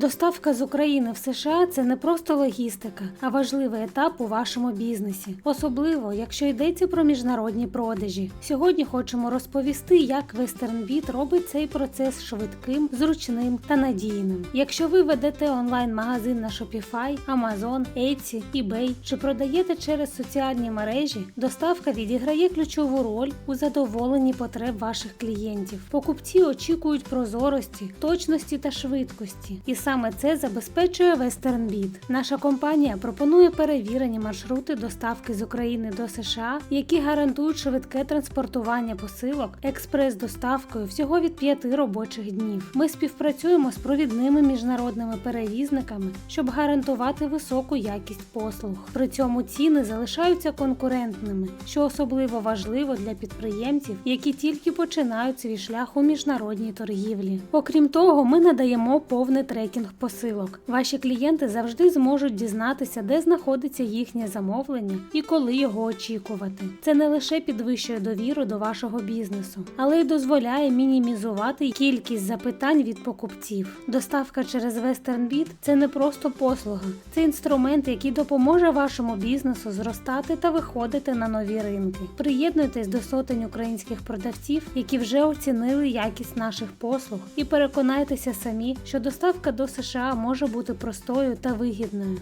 Доставка з України в США це не просто логістика, а важливий етап у вашому бізнесі, особливо якщо йдеться про міжнародні продажі. Сьогодні хочемо розповісти, як WesternBit робить цей процес швидким, зручним та надійним. Якщо ви ведете онлайн-магазин на Shopify, Amazon, Etsy, eBay чи продаєте через соціальні мережі, доставка відіграє ключову роль у задоволенні потреб ваших клієнтів. Покупці очікують прозорості, точності та швидкості, і саме це забезпечує WesternBit. Наша компанія пропонує перевірені маршрути доставки з України до США, які гарантують швидке транспортування посилок експрес-доставкою всього від 5 робочих днів. Ми співпрацюємо з провідними міжнародними перевізниками, щоб гарантувати високу якість послуг. При цьому ціни залишаються конкурентними, що особливо важливо для підприємців, які тільки починають свій шлях у міжнародній торгівлі. Окрім того, ми надаємо повний трекінг посилок. Ваші клієнти завжди зможуть дізнатися, де знаходиться їхнє замовлення і коли його очікувати. Це не лише підвищує довіру до вашого бізнесу, але й дозволяє мінімізувати кількість запитань від покупців. Доставка через WesternBit – це не просто послуга, це інструмент, який допоможе вашому бізнесу зростати та виходити на нові ринки. Приєднуйтесь до сотень українських продавців, які вже оцінили якість наших послуг, і переконайтеся самі, що доставка до США може бути простою та вигідною.